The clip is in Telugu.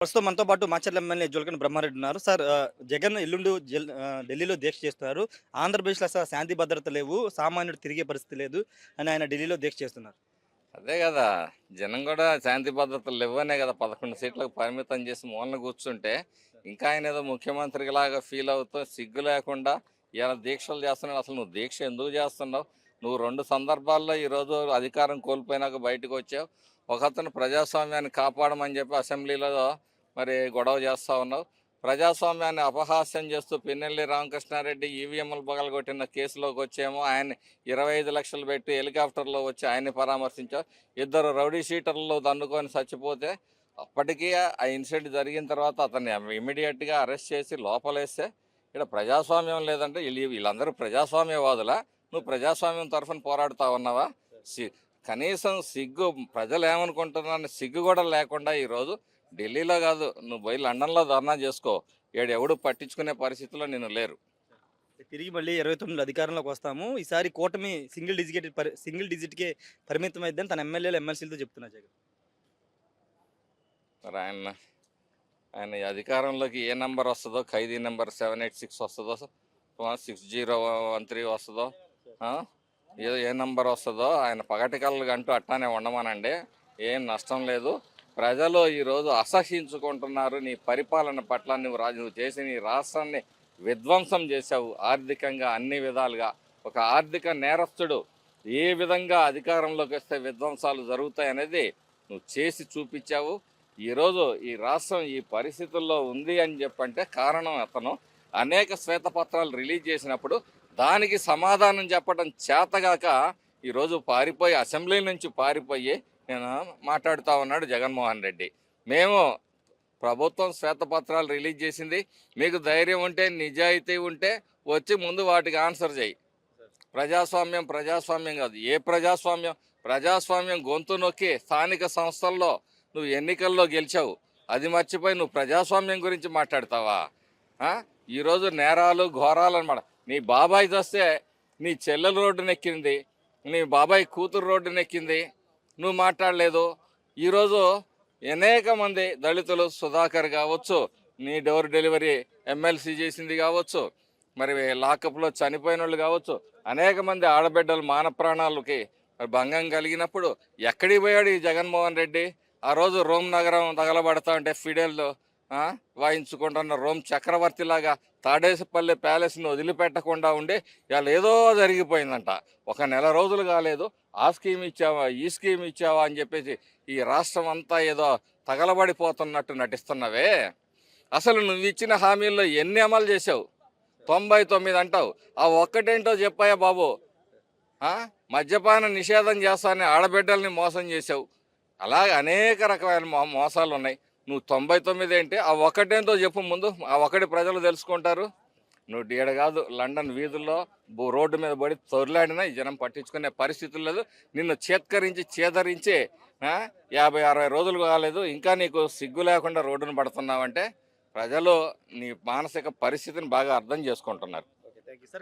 ప్రస్తుతం మనతో పాటు మాచర్ల ఎమ్మెల్యే జోలకని బ్రహ్మారెడ్డి ఉన్నారు. సార్ జగన్ ఎల్లుండి ఢిల్లీలో దీక్ష చేస్తున్నారు. ఆంధ్రప్రదేశ్లో అసలు శాంతి భద్రత లేవు సామాన్యుడు తిరిగే పరిస్థితి లేదు అని ఆయన ఢిల్లీలో దీక్ష చేస్తున్నారు. అదే కదా జనం కూడా శాంతి భద్రతలు లేవనే కదా పదకొండు సీట్లకు పరిమితం చేసి మూలన కూర్చుంటే ఇంకా ఆయన ఏదో ముఖ్యమంత్రికి లాగా ఫీల్ అవుతూ సిగ్గు లేకుండా ఇలా దీక్షలు చేస్తున్నాడు. అసలు నువ్వు దీక్ష ఎందుకు చేస్తున్నావు? నువ్వు రెండు సందర్భాల్లో ఈరోజు అధికారం కోల్పోయినాక బయటకు వచ్చావు. ఒకతను ప్రజాస్వామ్యాన్ని కాపాడమని చెప్పి అసెంబ్లీలో మరి గొడవ చేస్తూ ఉన్నావు. ప్రజాస్వామ్యాన్ని అపహాస్యం చేస్తూ పిన్నెల్లి రామకృష్ణారెడ్డి ఈవీఎంలు పగలగొట్టిన కేసులోకి వచ్చేమో ఆయన ఇరవై ఐదు లక్షలు పెట్టి హెలికాప్టర్లో వచ్చి ఆయన్ని పరామర్శించావు. ఇద్దరు రౌడీ షీటర్లు దండుకొని చచ్చిపోతే అప్పటికీ ఆ ఇన్సిడెంట్ జరిగిన తర్వాత అతన్ని ఇమీడియట్గా అరెస్ట్ చేసి లోపలేస్తే ఇక్కడ ప్రజాస్వామ్యం లేదంటే వీళ్ళు వీళ్ళందరూ ప్రజాస్వామ్యవాదులా? నువ్వు ప్రజాస్వామ్యం తరఫున పోరాడుతా ఉన్నావా? సి కనీసం సిగ్గు ప్రజలు ఏమనుకుంటున్నారని సిగ్గు కూడా లేకుండా ఈరోజు ఢిల్లీలో కాదు నువ్వు పోయి లండన్లో ధర్నా చేసుకో. ఏడు ఎవడు పట్టించుకునే పరిస్థితిలో నేను లేరు. తిరిగి మళ్ళీ ఇరవై తొమ్మిదిలో అధికారంలోకి వస్తాము. ఈసారి కూటమి సింగిల్ డిజిట్ సింగిల్ డిజిట్కే పరిమితం అయిద్దని తన ఎమ్మెల్యేలు ఎమ్మెల్సీలతో చెప్తున్నారు జగన్. మరి ఆయన ఆయన ఈ అధికారంలోకి ఏ నెంబర్ వస్తుందో ఖైదీ నెంబర్ సెవెన్ ఎయిట్ సిక్స్ వస్తుందో సిక్స్ జీరో వన్ త్రీ వస్తుందో? ఏదో ఏ నెంబర్ వస్తుందో ఆయన పగటి కళ్ళకి అంటూ అట్టానే ఉండమనండి. ఏం నష్టం లేదు. ప్రజలు ఈరోజు అసహించుకుంటున్నారు నీ పరిపాలన పట్ల నువ్వు రాజు నువ్వు చేసి నీ రాష్ట్రాన్ని విధ్వంసం చేశావు. ఆర్థికంగా అన్ని విధాలుగా. ఒక ఆర్థిక నేరస్తుడు ఏ విధంగా అధికారంలోకి వస్తే విధ్వంసాలు జరుగుతాయి అనేది నువ్వు చేసి చూపించావు. ఈరోజు ఈ రాష్ట్రం ఈ పరిస్థితుల్లో ఉంది అని చెప్పంటే కారణం అతను. అనేక శ్వేతపత్రాలు రిలీజ్ చేసినప్పుడు దానికి సమాధానం చెప్పడం చేతగాక ఈరోజు పారిపోయి అసెంబ్లీ నుంచి పారిపోయి నేను మాట్లాడుతూ ఉన్నాడు జగన్మోహన్ రెడ్డి. మేము ప్రభుత్వం శ్వేతపత్రాలు రిలీజ్ చేసింది. మీకు ధైర్యం ఉంటే నిజాయితీ ఉంటే వచ్చి ముందు వాటికి ఆన్సర్ చేయి. ప్రజాస్వామ్యం ప్రజాస్వామ్యం కాదు. ఏ ప్రజాస్వామ్యం? ప్రజాస్వామ్యం గొంతు నొక్కి స్థానిక సంస్థల్లో నువ్వు ఎన్నికల్లో గెలిచావు. అది మర్చిపోయి నువ్వు ప్రజాస్వామ్యం గురించి మాట్లాడతావా? ఈరోజు నేరాలు ఘోరాలు అనమాట నీ బాబాయ్ వస్తే నీ చెల్లెలు రోడ్డు నెక్కింది. నీ బాబాయ్ కూతురు రోడ్డు నెక్కింది. నువ్వు మాట్లాడలేదు. ఈరోజు అనేక మంది దళితులు సుధాకర్ కావచ్చు నీ డోర్ డెలివరీ ఎమ్మెల్సీ చేసింది కావచ్చు మరి లాకప్లో చనిపోయిన వాళ్ళు కావచ్చు అనేక మంది ఆడబిడ్డలు మాన ప్రాణాలకి భంగం కలిగినప్పుడు ఎక్కడికి పోయాడు ఈ జగన్మోహన్ రెడ్డి? ఆ రోజు రోమ్ నగరం తగలబడతా ఉంటే ఫిడెల్ వాయించుకుంటున్న రోమ్ చక్రవర్తిలాగా తాడేసిపల్లి ప్యాలెస్ని వదిలిపెట్టకుండా ఉండి ఇవాళ ఏదో జరిగిపోయిందంట. ఒక నెల రోజులు కాలేదు. ఆ స్కీమ్ ఇచ్చావా ఈ స్కీమ్ ఇచ్చావా అని చెప్పేసి ఈ రాష్ట్రం అంతా ఏదో తగలబడిపోతున్నట్టు నటిస్తున్నవే. అసలు నువ్వు ఇచ్చిన హామీల్లో ఎన్ని అమలు చేసావు తొంభై తొమ్మిది అంటావు. ఆ ఒక్కటేంటో చెప్పాయా బాబు. మద్యపాన నిషేధం చేస్తానని ఆడబిడ్డల్ని మోసం చేసావు అలాగే అనేక రకమైన మో మోసాలు ఉన్నాయి నువ్వు తొంభై తొమ్మిది ఏంటి ఆ ఒకటేంతో చెప్పు ముందు. ఆ ఒక్కటి ప్రజలు తెలుసుకుంటారు. నువ్వు ఈడ కాదు లండన్ వీధుల్లో రోడ్డు మీద పడి తొరలాడినా జనం పట్టించుకునే పరిస్థితులు లేదు. నిన్ను చేత్కరించి చేదరించి యాభై అరవై రోజులు కాలేదు. ఇంకా నీకు సిగ్గు లేకుండా రోడ్డును పడుతున్నావంటే ప్రజలు నీ మానసిక పరిస్థితిని బాగా అర్థం చేసుకుంటున్నారు.